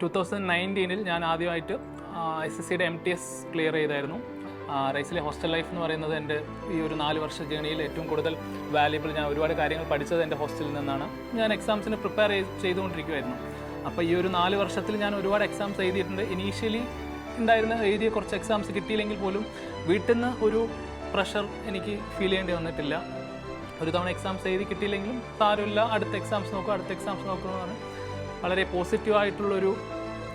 To thousand നയന്റീനിൽ ഞാൻ ആദ്യമായിട്ട് എസ് എസ് സിയുടെ എം ടി എസ് ക്ലിയർ ചെയ്തായിരുന്നു. റൈസിലെ ഹോസ്റ്റൽ ലൈഫ് എന്ന് പറയുന്നത് എന്റെ ഈ ഒരു നാല് വർഷ ജേണിയിൽ ഏറ്റവും കൂടുതൽ വാല്യുബിൾ ഞാൻ ഒരുപാട് കാര്യങ്ങൾ പഠിച്ചത് എന്റെ ഹോസ്റ്റലിൽ നിന്നാണ്. ഞാൻ എക്സാംസിന് പ്രിപ്പയർ ചെയ്തുകൊണ്ടിരിക്കുമായിരുന്നു അപ്പോൾ ഈ ഒരു നാല് വർഷത്തിൽ ഞാൻ ഒരുപാട് എക്സാംസ് എഴുതിയിട്ടുണ്ട്. ഇനീഷ്യലി ഉണ്ടായിരുന്ന എഴുതിയ കുറച്ച് എക്സാംസ് കിട്ടിയില്ലെങ്കിൽ പോലും വീട്ടിൽ നിന്ന് ഒരു പ്രഷർ എനിക്ക് ഫീൽ ചെയ്യേണ്ടി വന്നിട്ടില്ല. ഒരു തവണ എക്സാംസ് എഴുതി കിട്ടിയില്ലെങ്കിലും സാരമില്ല. അടുത്ത എക്സാംസ് നോക്കുക അടുത്ത എക്സാംസ് നോക്കുന്നതാണ് വളരെ പോസിറ്റീവ് ആയിട്ടുള്ളൊരു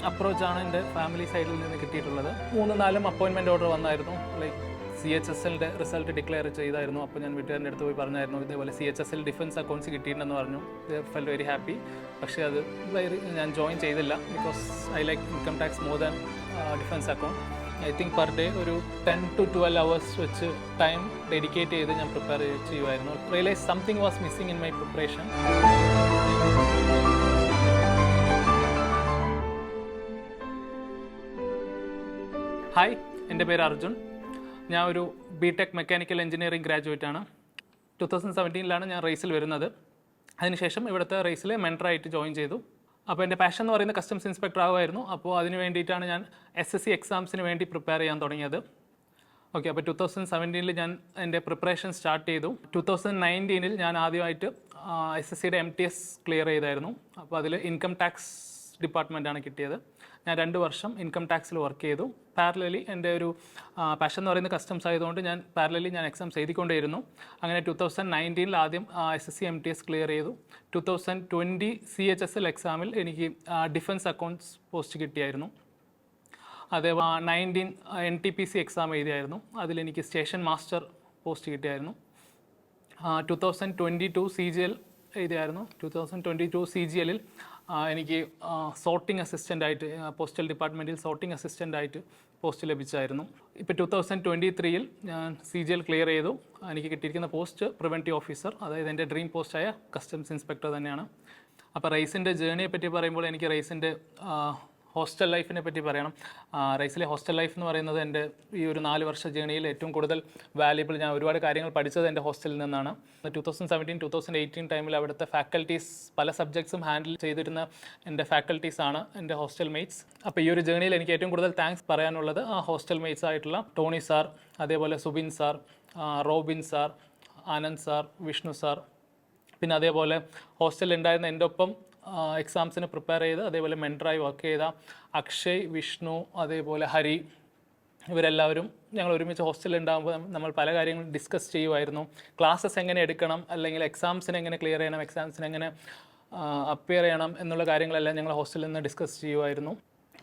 അപ്രോച്ചാണ് എന്റെ ഫാമിലി സൈഡിൽ നിന്ന് കിട്ടിയിട്ടുള്ളത്. മൂന്ന് നാലും അപ്പോയിൻമെന്റ് ഓർഡർ വന്നായിരുന്നു. ലൈക്ക് സി എച്ച് എസ് എല്ലിന്റെ റിസൾട്ട് ഡിക്ലെയർ ചെയ്തായിരുന്നു. അപ്പോൾ ഞാൻ വീട്ടുകാരന്റെ അടുത്ത് പോയി പറഞ്ഞായിരുന്നു ഇതേപോലെ C H S L defence accounts കിട്ടിയിട്ടുണ്ടെന്ന് പറഞ്ഞു. Felt very happy. പക്ഷേ അത് ഞാൻ ജോയിൻ ചെയ്തില്ല. Because I like income tax more than defence account. I think per day ഒരു ടെൻ ടു ട്വൽവ് അവേഴ്സ് വെച്ച് ടൈം ഡെഡിക്കേറ്റ് ചെയ്ത് ഞാൻ പ്രിപ്പയർ ചെയ്യുമായിരുന്നു realise something was missing in my preparation. Hi എന്റെ പേര് അർജുൻ. ഞാൻ ഒരു B tech mechanical engineering graduate ആണ്. ടു തൗസൻഡ് സെവന്റീനിലാണ് ഞാൻ റേസിൽ വരുന്നത്. അതിനുശേഷം ഇവിടുത്തെ റേസിൽ മെന്ററായിട്ട് ജോയിൻ ചെയ്തു. അപ്പോൾ എന്റെ പാഷൻ എന്ന് പറയുന്നത് കസ്റ്റംസ് ഇൻസ്പെക്ടർ ആവുമായിരുന്നു. അപ്പോൾ അതിന് വേണ്ടിയിട്ടാണ് ഞാൻ എസ് എസ് സി എക്സാംസിന് വേണ്ടി പ്രിപ്പയർ ചെയ്യാൻ തുടങ്ങിയത്. ഓക്കെ അപ്പോൾ ടു തൗസൻഡ് സെവന്റീനിൽ ഞാൻ എന്റെ പ്രിപ്പറേഷൻ സ്റ്റാർട്ട് ചെയ്തു. ടു തൗസൻഡ് നയന്റീനിൽ ഞാൻ ആദ്യമായിട്ട് എസ് എസ് സിയുടെ എം ടി എസ് ക്ലിയർ ചെയ്തായിരുന്നു. അപ്പോൾ അതിൽ ഇൻകം ടാക്സ് ഡിപ്പാർട്ട്മെന്റാണ് കിട്ടിയത്. ഞാൻ രണ്ട് വർഷം ഇൻകം ടാക്സിൽ വർക്ക് ചെയ്തു. പാരലലി എന്റെ ഒരു പാഷൻ എന്ന് പറയുന്നത് കസ്റ്റംസ് ആയതുകൊണ്ട് ഞാൻ പാരലലി ഞാൻ എക്സാംസ് എഴുതിക്കൊണ്ടേയിരുന്നു. അങ്ങനെ ടു തൗസൻഡ് നയന്റീനിൽ ആദ്യം S S C M T S clear ചെയ്തു. Two thousand twenty C H S L എക്സാമിൽ എനിക്ക് ഡിഫൻസ് അക്കൗണ്ട്സ് പോസ്റ്റ് കിട്ടിയായിരുന്നു. അതേ nineteen N T P C exam എഴുതിയായിരുന്നു. അതിലെനിക്ക് സ്റ്റേഷൻ മാസ്റ്റർ പോസ്റ്റ് കിട്ടിയായിരുന്നു. Two thousand twenty two C G L എഴുതിയായിരുന്നു. Two thousand twenty two C G എല്ലിൽ എനിക്ക് sorting assistant ആയിട്ട് postal ഡിപ്പാർട്ട്മെന്റിൽ സോർട്ടിംഗ് അസിസ്റ്റന്റ് ആയിട്ട് പോസ്റ്റ് ലഭിച്ചായിരുന്നു. ഇപ്പോൾ ടു തൗസൻഡ് ട്വന്റി ത്രീയിൽ ഞാൻ സി ജി എൽ ക്ലിയർ ചെയ്തു. എനിക്ക് കിട്ടിയിരിക്കുന്ന പോസ്റ്റ് പ്രിവെന്റീവ് ഓഫീസർ അതായത് എന്റെ ഡ്രീം പോസ്റ്റായ കസ്റ്റംസ് ഇൻസ്പെക്ടർ തന്നെയാണ്. അപ്പോൾ റൈസിന്റെ ജേണിയെ പറ്റി പറയുമ്പോൾ എനിക്ക് റൈസിന്റെ ഹോസ്റ്റൽ ലൈഫിനെ പറ്റി പറയണം. റൈസിലെ ഹോസ്റ്റൽ ലൈഫ് എന്ന് പറയുന്നത് എന്റെ ഈ ഒരു നാല് വർഷ ജേണിയിൽ ഏറ്റവും കൂടുതൽ വാല്യുബിൾ ഞാൻ ഒരുപാട് കാര്യങ്ങൾ പഠിച്ചത് എന്റെ ഹോസ്റ്റലിൽ നിന്നാണ്. Two thousand seventeen two thousand eighteen ടൈമിൽ അവിടുത്തെ ഫാക്കൽറ്റീസ് പല സബ്ജക്ട്സും ഹാൻഡിൽ ചെയ്തിരുന്ന എന്റെ ഫാക്കൽറ്റീസ് ആണ് എന്റെ ഹോസ്റ്റൽ മേറ്റ്സ് അപ്പോൾ ഈ ഒരു ജേണിയിൽ എനിക്ക് ഏറ്റവും കൂടുതൽ താങ്ക്സ് പറയാനുള്ളത് ആ ഹോസ്റ്റൽ മേറ്റ്സ് ആയിട്ടുള്ള ടോണി സാർ അതേപോലെ Subin sir Robin sir Anand sir Vishnu sir. പിന്നെ അതേപോലെ ഹോസ്റ്റലിൽ ഉണ്ടായിരുന്ന എന്റെ ഒപ്പം എക്സാംസിന് പ്രിപ്പയർ ചെയ്ത് അതേപോലെ മെന്ററായി വർക്ക് ചെയ്ത അക്ഷയ് വിഷ്ണു അതേപോലെ ഹരി ഇവരെല്ലാവരും ഞങ്ങൾ ഒരുമിച്ച് ഹോസ്റ്റലിൽ ഉണ്ടാകുമ്പോൾ നമ്മൾ പല കാര്യങ്ങളും ഡിസ്കസ് ചെയ്യുമായിരുന്നു ക്ലാസ്സസ് എങ്ങനെ എടുക്കണം അല്ലെങ്കിൽ എക്സാംസിന് എങ്ങനെ ക്ലിയർ ചെയ്യണം എക്സാംസിന് എങ്ങനെ അപ്പിയർ ചെയ്യണം എന്നുള്ള കാര്യങ്ങളെല്ലാം ഞങ്ങൾ ഹോസ്റ്റലിൽ നിന്ന് ഡിസ്കസ് ചെയ്യുമായിരുന്നു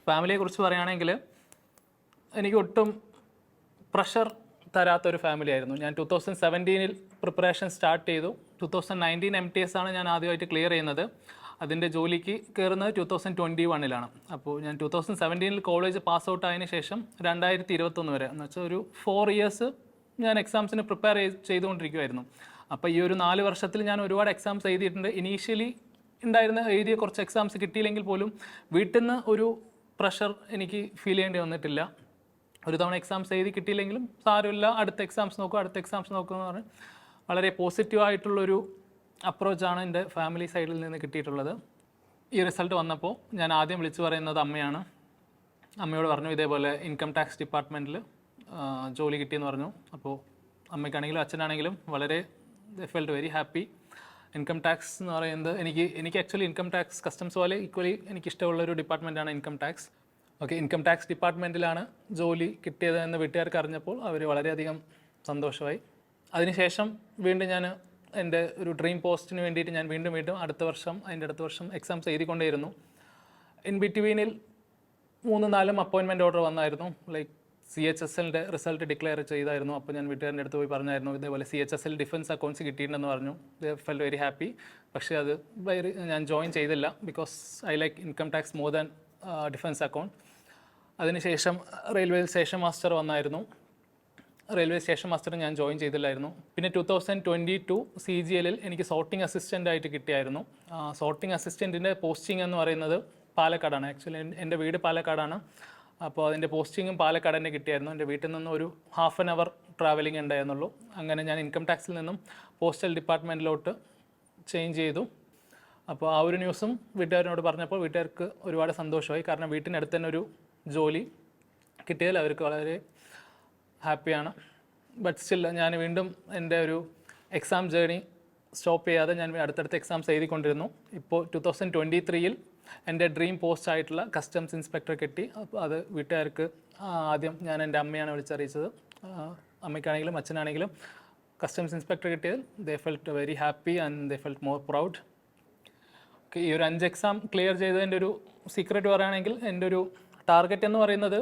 ഫാമിലിയെക്കുറിച്ച് പറയുകയാണെങ്കിൽ എനിക്ക് ഒട്ടും പ്രഷർ തരാത്തൊരു ഫാമിലി ആയിരുന്നു. ഞാൻ ടു തൗസൻഡ് സെവന്റീനിൽ പ്രിപ്പറേഷൻ സ്റ്റാർട്ട് ചെയ്തു. Two thousand nineteen M T S ആണ് ഞാൻ ആദ്യമായിട്ട് ക്ലിയർ ചെയ്യുന്നത്. അതിന്റെ ജോലിക്ക് കയറുന്നത് ടു തൗസൻഡ് ട്വന്റി വണ്ണിലാണ് അപ്പോൾ ഞാൻ ടു തൗസൻഡ് സെവന്റീനിൽ കോളേജ് പാസ് ഔട്ട് ആയതിനു ശേഷം രണ്ടായിരത്തി ഇരുപത്തൊന്ന് വരെ. എന്ന് വെച്ചാൽ ഒരു ഫോർ ഇയേഴ്സ് ഞാൻ എക്സാംസിന് പ്രിപ്പയർ ചെയ്തുകൊണ്ടിരിക്കുമായിരുന്നു അപ്പോൾ ഈ ഒരു നാല് വർഷത്തിൽ ഞാൻ ഒരുപാട് എക്സാംസ് എഴുതിയിട്ടുണ്ട്. ഇനീഷ്യലി ഉണ്ടായിരുന്ന എഴുതിയ കുറച്ച് എക്സാംസ് കിട്ടിയില്ലെങ്കിൽ പോലും വീട്ടിൽ നിന്ന് ഒരു പ്രഷർ എനിക്ക് ഫീൽ ചെയ്യേണ്ടി വന്നിട്ടില്ല. ഒരു തവണ എക്സാംസ് എഴുതി കിട്ടിയില്ലെങ്കിലും സാരമില്ല. അടുത്ത എക്സാംസ് നോക്കുക അടുത്ത എക്സാംസ് നോക്കുക എന്ന് പറഞ്ഞ് വളരെ പോസിറ്റീവ് ആയിട്ടുള്ളൊരു അപ്രോച്ചാണ് എന്റെ ഫാമിലി സൈഡിൽ നിന്ന് കിട്ടിയിട്ടുള്ളത്. ഈ റിസൾട്ട് വന്നപ്പോൾ ഞാൻ ആദ്യം വിളിച്ചു പറയുന്നത് അമ്മയാണ്. അമ്മയോട് പറഞ്ഞു ഇതേപോലെ ഇൻകം ടാക്സ് ഡിപ്പാർട്ട്മെന്റിൽ ജോലി കിട്ടിയെന്ന് പറഞ്ഞു. അപ്പോൾ അമ്മയ്ക്കാണെങ്കിലും അച്ഛനാണെങ്കിലും വളരെ felt very happy income tax എന്ന് പറയുന്നത് എനിക്ക് എനിക്ക് ആക്ച്വലി ഇൻകം ടാക്സ് കസ്റ്റംസ് പോലെ ഈക്വലി എനിക്ക് ഇഷ്ടമുള്ള ഒരു ഡിപ്പാർട്ട്മെന്റാണ് income tax. Okay income tax ഡിപ്പാർട്ട്മെന്റിലാണ് ജോലി കിട്ടിയത് എന്ന് വീട്ടുകാർക്ക് അറിഞ്ഞപ്പോൾ അവർ വളരെയധികം സന്തോഷമായി. അതിനുശേഷം വീണ്ടും ഞാൻ എന്റെ ഒരു ഡ്രീം പോസ്റ്റിന് വേണ്ടിയിട്ട് ഞാൻ വീണ്ടും വീണ്ടും അടുത്ത വർഷം അതിന്റെ അടുത്ത വർഷം എക്സാംസ് എഴുതിക്കൊണ്ടേയിരുന്നു. ഇൻ ബിറ്റ്വീനിൽ മൂന്ന് നാലും അപ്പോയിൻമെന്റ് ഓർഡർ വന്നായിരുന്നു. ലൈക്ക് സി എച്ച് എസ് എല്ലിന്റെ റിസൾട്ട് ഡിക്ലെയർ ചെയ്തായിരുന്നു. അപ്പോൾ ഞാൻ വീട്ടുകാരന്റെ അടുത്ത് പോയി പറഞ്ഞായിരുന്നു ഇതേപോലെ C H S L defence accounts കിട്ടിയിട്ടുണ്ടെന്ന് പറഞ്ഞു. ഫെൽ വെരി ഹാപ്പി പക്ഷേ അത് ഞാൻ ജോയിൻ ചെയ്തില്ല because I like income tax more than defence account അതിനുശേഷം റെയിൽവേ സ്റ്റേഷൻ മാസ്റ്റർ വന്നായിരുന്നു. റെയിൽവേ സ്റ്റേഷൻ മാസ്റ്റർ ഞാൻ ജോയിൻ ചെയ്തില്ലായിരുന്നു. പിന്നെ two thousand twenty two C G എല്ലിൽ എനിക്ക് സോർട്ടിംഗ് അസിസ്റ്റന്റ് ആയിട്ട് കിട്ടിയായിരുന്നു. സോർട്ടിംഗ് അസിസ്റ്റന്റിന്റെ പോസ്റ്റിംഗ് എന്ന് പറയുന്നത് പാലക്കാടാണ്. ആക്ച്വലി എന്റെ വീട് പാലക്കാടാണ്. അപ്പോൾ അതിന്റെ പോസ്റ്റിങ്ങും പാലക്കാട് തന്നെ കിട്ടിയായിരുന്നു. എന്റെ വീട്ടിൽ നിന്ന് ഒരു ഹാഫ് ആൻ അവർ ട്രാവലിംഗ് ഉണ്ടായിരുന്നുള്ളൂ. അങ്ങനെ ഞാൻ ഇൻകം ടാക്സിൽ നിന്നും പോസ്റ്റൽ ഡിപ്പാർട്ട്മെന്റിലോട്ട് ചേഞ്ച് ചെയ്തു. അപ്പോൾ ആ ഒരു ന്യൂസും വീട്ടുകാരനോട് പറഞ്ഞപ്പോൾ വീട്ടുകാർക്ക് ഒരുപാട് സന്തോഷമായി. കാരണം വീട്ടിനടുത്ത് തന്നെ ഒരു ജോലി കിട്ടിയതിൽ അവർക്ക് വളരെ ഹാപ്പിയാണ്. ബട്ട് സ്റ്റിൽ ഞാൻ വീണ്ടും എന്റെ ഒരു എക്സാം ജേണി സ്റ്റോപ്പ് ചെയ്യാതെ ഞാൻ അടുത്തടുത്ത എക്സാംസ് എഴുതിക്കൊണ്ടിരുന്നു. ഇപ്പോൾ ടു തൗസൻഡ് ട്വന്റി ത്രീയിൽ എന്റെ ഡ്രീം പോസ്റ്റ് ആയിട്ടുള്ള കസ്റ്റംസ് ഇൻസ്പെക്ടർ കിട്ടി. അപ്പോൾ അത് വീട്ടുകാർക്ക് ആദ്യം ഞാൻ എന്റെ അമ്മയാണ് വിളിച്ചറിയിച്ചത്. അമ്മയ്ക്കാണെങ്കിലും അച്ഛനാണെങ്കിലും കസ്റ്റംസ് ഇൻസ്പെക്ടർ കിട്ടിയതിൽ they felt very happy and they felt more proud okay ഈ ഒരു അഞ്ച് എക്സാം ക്ലിയർ ചെയ്തതിന്റെ ഒരു സീക്രട്ട് പറയുകയാണെങ്കിൽ എന്റെ ഒരു ടാർഗറ്റ് എന്ന് പറയുന്നത്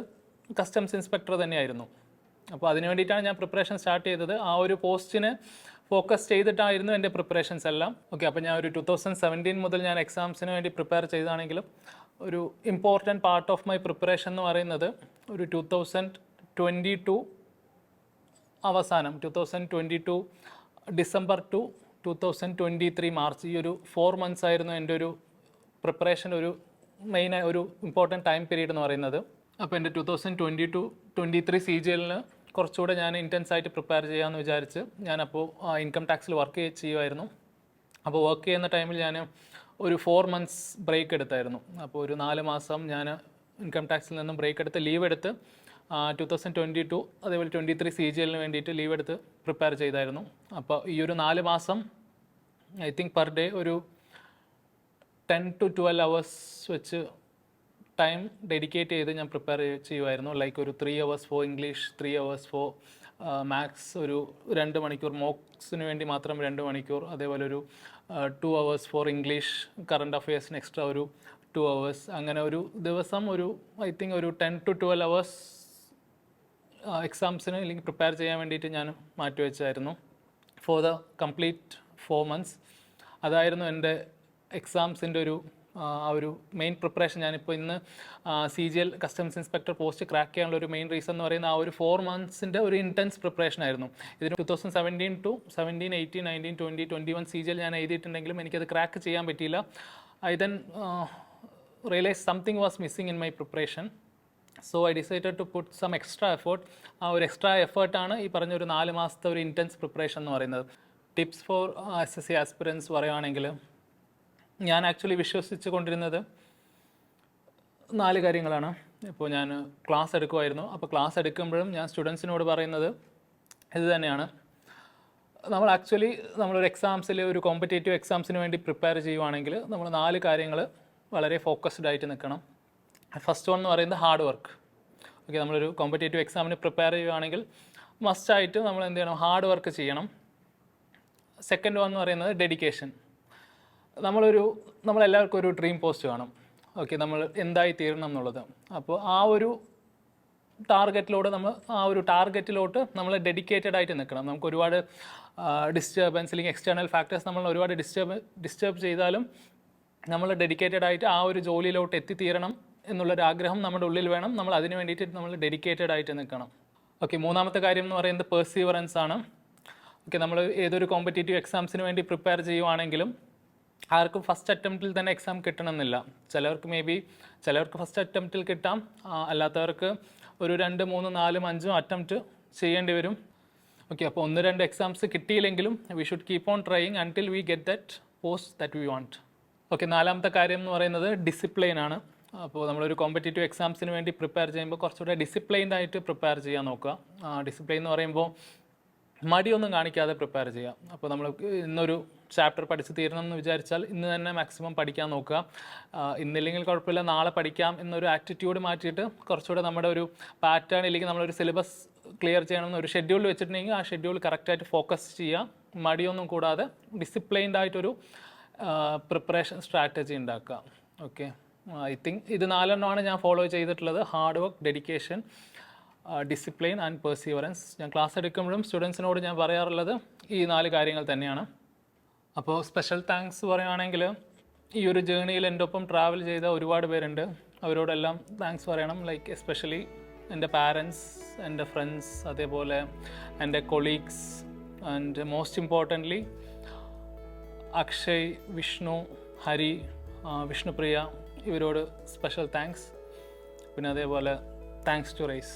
കസ്റ്റംസ് ഇൻസ്പെക്ടർ തന്നെയായിരുന്നു. അപ്പോൾ അതിന് വേണ്ടിയിട്ടാണ് ഞാൻ പ്രിപ്പറേഷൻ സ്റ്റാർട്ട് ചെയ്തത്. ആ ഒരു പോസ്റ്റിന് ഫോക്കസ് ചെയ്തിട്ടായിരുന്നു എന്റെ പ്രിപ്പറേഷൻസ് എല്ലാം. ഓക്കെ അപ്പോൾ ഞാൻ ഒരു ടു തൗസൻഡ് സെവന്റീൻ മുതൽ ഞാൻ എക്സാംസിന് വേണ്ടി പ്രിപ്പയർ ചെയ്താണെങ്കിലും ഒരു important part of my preparation എന്ന് പറയുന്നത് ഒരു ടു തൗസൻഡ് ട്വന്റി ടു അവസാനം two thousand twenty two December two two thousand twenty three March ഈ ഒരു ഫോർ മന്ത്സ് ആയിരുന്നു എന്റെ ഒരു പ്രിപ്പറേഷൻ ഒരു മെയിൻ ഒരു ഇമ്പോർട്ടന്റ് ടൈം പീരീഡ് എന്ന് പറയുന്നത്. അപ്പോൾ എന്റെ two thousand twenty two twenty three C G എല്ലിന് കുറച്ചുകൂടെ ഞാൻ ഇന്റൻസ് ആയിട്ട് പ്രിപ്പയർ ചെയ്യാമെന്ന് വിചാരിച്ച് ഞാനപ്പോൾ ഇൻകം ടാക്സിൽ വർക്ക് ചെയ്യുമായിരുന്നു അപ്പോൾ വർക്ക് ചെയ്യുന്ന ടൈമിൽ ഞാൻ ഒരു ഫോർ മന്ത്സ് ബ്രേക്ക് എടുത്തായിരുന്നു. അപ്പോൾ ഒരു നാല് മാസം ഞാൻ ഇൻകം ടാക്സിൽ നിന്നും ബ്രേക്ക് എടുത്ത് ലീവ് എടുത്ത് ടു തൗസൻഡ് ട്വന്റി ടു അതേപോലെ ട്വന്റി ത്രീ സി ജി എല്ലിന് വേണ്ടിയിട്ട് ലീവ് എടുത്ത് പ്രിപ്പയർ ചെയ്തായിരുന്നു. അപ്പോൾ ഈ ഒരു നാല് മാസം ഐ തിങ്ക് പെർ ഡേ ഒരു ടെൻ ടു ട്വൽവ് അവേഴ്സ് വെച്ച് ടൈം ഡെഡിക്കേറ്റ് ചെയ്ത് ഞാൻ പ്രിപ്പയർ ചെയ്യുമായിരുന്നു ലൈക്ക് ഒരു three hours for English three hours for maths ഒരു രണ്ട് മണിക്കൂർ മോക്സിന് വേണ്ടി മാത്രം രണ്ട് മണിക്കൂർ അതേപോലെ ഒരു two hours for English current അഫയേഴ്സിന് extra ഒരു ടു അവേഴ്സ് അങ്ങനെ ഒരു ദിവസം ഒരു ഐ തിങ്ക് ഒരു ടെൻ ടു ട്വൽവ് അവേഴ്സ് എക്സാംസിന് അല്ലെങ്കിൽ പ്രിപ്പയർ ചെയ്യാൻ വേണ്ടിയിട്ട് ഞാൻ മാറ്റിവെച്ചായിരുന്നു for the complete four months അതായിരുന്നു എന്റെ എക്സാംസിന്റെ ഒരു ആ ഒരു മെയിൻ പ്രിപ്പറേഷൻ ഞാനിപ്പോൾ ഇന്ന് C G L customs inspector post crack ചെയ്യാനുള്ള ഒരു മെയിൻ റീസൺ എന്ന് പറയുന്ന ആ ഒരു ഫോർ മന്ത്സിന്റെ ഒരു ഇന്റൻസ് പ്രിപ്പറേഷൻ ആയിരുന്നു. ഇതിന് two thousand seventeen to seventeen eighteen nineteen twenty twenty one C G L ഞാൻ എഴുതിയിട്ടുണ്ടെങ്കിലും എനിക്കത് ക്രാക്ക് ചെയ്യാൻ പറ്റിയില്ല. I then realise something was missing in my preparation so I decided to put some extra effort ആ ഒരു extra എഫേർട്ടാണ് ഈ പറഞ്ഞ ഒരു നാല് മാസത്തെ ഒരു ഇന്റൻസ് പ്രിപ്പറേഷൻ എന്ന് പറയുന്നത്. Tips for S S C aspirants പറയുകയാണെങ്കിൽ ഞാൻ ആക്ച്വലി വിശ്വസിച്ച് കൊണ്ടിരുന്നത് നാല് കാര്യങ്ങളാണ്. ഇപ്പോൾ ഞാൻ ക്ലാസ് എടുക്കുമായിരുന്നു അപ്പോൾ ക്ലാസ് എടുക്കുമ്പോഴും ഞാൻ സ്റ്റുഡൻസിനോട് പറയുന്നത് ഇത് തന്നെയാണ്. നമ്മൾ ആക്ച്വലി നമ്മളൊരു എക്സാംസിൽ ഒരു കോമ്പറ്റേറ്റീവ് എക്സാംസിന് വേണ്ടി പ്രിപ്പയർ ചെയ്യുവാണെങ്കിൽ നമ്മൾ നാല് കാര്യങ്ങൾ വളരെ ഫോക്കസ്ഡ് ആയിട്ട് നിൽക്കണം. ഫസ്റ്റ് വൺ എന്ന് പറയുന്നത് ഹാർഡ് വർക്ക് ഓക്കെ നമ്മളൊരു കോമ്പറ്റേറ്റീവ് എക്സാമിന് പ്രിപ്പയർ ചെയ്യുകയാണെങ്കിൽ മസ്റ്റായിട്ട് നമ്മൾ എന്ത് ചെയ്യണം? ഹാർഡ് വർക്ക് ചെയ്യണം. സെക്കൻഡ് വൺ എന്ന് പറയുന്നത് ഡെഡിക്കേഷൻ നമ്മളൊരു നമ്മളെല്ലാവർക്കും ഒരു ഡ്രീം പോസ്റ്റ് കാണും. ഓക്കെ നമ്മൾ എന്തായി തീരണം എന്നുള്ളത്. അപ്പോൾ ആ ഒരു ടാർഗറ്റിലോട്ട് നമ്മൾ ആ ഒരു ടാർഗറ്റിലോട്ട് നമ്മൾ ഡെഡിക്കേറ്റഡ് ആയിട്ട് നിൽക്കണം. നമുക്ക് ഒരുപാട് ഡിസ്റ്റർബൻസ് അല്ലെങ്കിൽ എക്സ്റ്റേണൽ ഫാക്ടേഴ്സ് നമ്മൾ ഒരുപാട് ഡിസ്റ്റർബ് ഡിസ്റ്റർബ് ചെയ്താലും നമ്മൾ ഡെഡിക്കേറ്റഡ് ആയിട്ട് ആ ഒരു ജോലിയിലോട്ട് എത്തിത്തീരണം എന്നുള്ളൊരു ആഗ്രഹം നമ്മുടെ ഉള്ളിൽ വേണം. നമ്മൾ അതിന് വേണ്ടിയിട്ട് നമ്മൾ ഡെഡിക്കേറ്റഡ് ആയിട്ട് നിൽക്കണം. ഓക്കെ മൂന്നാമത്തെ കാര്യം എന്ന് പറയുന്നത് പെർസീവറൻസ് ആണ്. ഓക്കെ നമ്മൾ ഏതൊരു കോമ്പറ്റേറ്റീവ് എക്സാംസിന് വേണ്ടി പ്രിപ്പയർ ചെയ്യുവാണെങ്കിലും ആർക്കും ഫസ്റ്റ് അറ്റംപ്റ്റിൽ തന്നെ എക്സാം കിട്ടണമെന്നില്ല. ചിലവർക്ക് മേ ബി ചിലവർക്ക് ഫസ്റ്റ് അറ്റംപ്റ്റിൽ കിട്ടാം. അല്ലാത്തവർക്ക് ഒരു രണ്ട് മൂന്ന് നാലും അഞ്ചും അറ്റംപ്റ്റ് ചെയ്യേണ്ടി വരും. ഓക്കെ അപ്പോൾ ഒന്ന് രണ്ട് എക്സാംസ് കിട്ടിയില്ലെങ്കിലും we should keep on trying until we get that post that we want okay നാലാമത്തെ കാര്യം എന്ന് പറയുന്നത് ഡിസിപ്ലിൻ ആണ്. അപ്പോൾ നമ്മളൊരു കോമ്പറ്റേറ്റീവ് എക്സാംസിന് വേണ്ടി പ്രിപ്പയർ ചെയ്യുമ്പോൾ കുറച്ചുകൂടെ ഡിസിപ്ലൈൻഡ് ആയിട്ട് പ്രിപ്പയർ ചെയ്യാൻ നോക്കുക. ഡിസിപ്ലൈൻ എന്ന് പറയുമ്പോൾ മടിയൊന്നും കാണിക്കാതെ പ്രിപ്പയർ ചെയ്യാം. അപ്പോൾ നമ്മൾ ഇന്നൊരു ചാപ്റ്റർ പഠിച്ച് തീരണം എന്ന് വിചാരിച്ചാൽ ഇന്ന് തന്നെ മാക്സിമം പഠിക്കാൻ നോക്കുക. ഇന്നില്ലെങ്കിൽ കുഴപ്പമില്ല. നാളെ പഠിക്കാം എന്നൊരു ആറ്റിറ്റ്യൂഡ് മാറ്റിയിട്ട് കുറച്ചുകൂടെ നമ്മുടെ ഒരു പാറ്റേൺ ഇല്ലെങ്കിൽ നമ്മളൊരു സിലബസ് ക്ലിയർ ചെയ്യണമെന്ന് ഒരു ഷെഡ്യൂൾ വെച്ചിട്ടുണ്ടെങ്കിൽ ആ ഷെഡ്യൂൾ കറക്റ്റായിട്ട് ഫോക്കസ് ചെയ്യുക. മടിയൊന്നും കൂടാതെ ഡിസിപ്ലൈൻഡ് ആയിട്ടൊരു പ്രിപ്പറേഷൻ സ്ട്രാറ്റജി ഉണ്ടാക്കുക. ഓക്കെ ഐ തിങ്ക് ഇത് നാലെണ്ണമാണ് ഞാൻ ഫോളോ ചെയ്തിട്ടുള്ളത്. Hard work dedication discipline and perseverance ഞാൻ ക്ലാസ് എടുക്കുമ്പോഴും സ്റ്റുഡൻസിനോട് ഞാൻ പറയാറുള്ളത് ഈ നാല് കാര്യങ്ങൾ തന്നെയാണ്. അപ്പോൾ സ്പെഷ്യൽ താങ്ക്സ് പറയുകയാണെങ്കിൽ ഈ ഒരു ജേണിയിൽ എന്റെ ഒപ്പം ട്രാവൽ ചെയ്ത ഒരുപാട് പേരുണ്ട്. അവരോടെല്ലാം താങ്ക്സ് പറയണം. ലൈക്ക് എസ്പെഷ്യലി എന്റെ പാരൻസ് എന്റെ ഫ്രണ്ട്സ് അതേപോലെ എന്റെ colleagues and most importantly Akshay Vishnu Hari Vishnupriya ഇവരോട് സ്പെഷ്യൽ താങ്ക്സ് പിന്നെ അതേപോലെ താങ്ക്സ് ടു റൈസ്